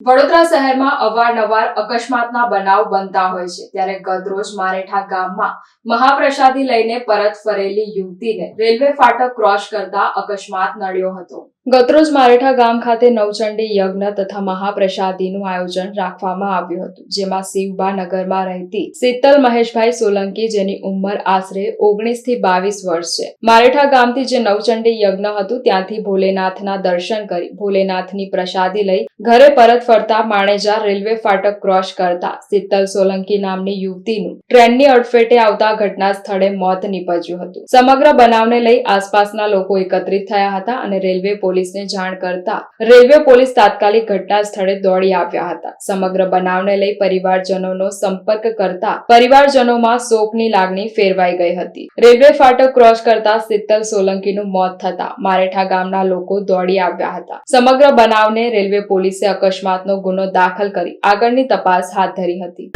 વડોદરા શહેરમાં અવારનવાર અકસ્માતના બનાવ બનતા હોય છે. ત્યારે ગતરોજ મારેઠા ગામમાં મહાપ્રસાદી લઈને પરત ફરેલી યુવતીને રેલવે ફાટક ક્રોસ કરતા અકસ્માત નડ્યો હતો. ગતરોજ મારેઠા ગામ ખાતે નવચંડી યજ્ઞ તથા મહાપ્રસાદીનું આયોજન રાખવામાં આવ્યું હતું, જેમાં શિવબા નગરમાં રહેતી શીતલ મહેશભાઈ સોલંકી, જેની ઉંમર આશરે ઓગણીસથી બાવીસ વર્ષ છે. મારેઠા ગામથી જે નવચંડી યજ્ઞ હતું, ત્યાંથી ભોલેનાથના દર્શન કરી ભોલેનાથની પ્રસાદી લઈ ઘરે પરત ફરતા માણેજા રેલવે ફાટક ક્રોસ કરતા શીતલ સોલંકી નામની યુવતીનું ટ્રેનની અડફેટે આવતા ઘટના સ્થળે મોત નીપજ્યું હતું. સમગ્ર બનાવને લઈ આસપાસના લોકો એકત્રિત થયા હતા અને રેલવે પોલીસને જાણ કરતા રેલવે પોલીસ તાત્કાલિક ઘટના સ્થળે દોડી આવ્યા હતા. સમગ્ર બનાવને લઈ પરિવારજનોનો સંપર્ક કરતા પરિવારજનોમાં શોકની લાગણી ફેરવાઈ ગઈ હતી. રેલવે ફાટક ક્રોસ કરતા શીતલ સોલંકીનું મોત થતા મારેઠા ગામના લોકો દોડી આવ્યા હતા. સમગ્ર બનાવને રેલવે પોલીસે અકસ્માતનો ગુનો દાખલ કરી આગળની તપાસ હાથ ધરી હતી.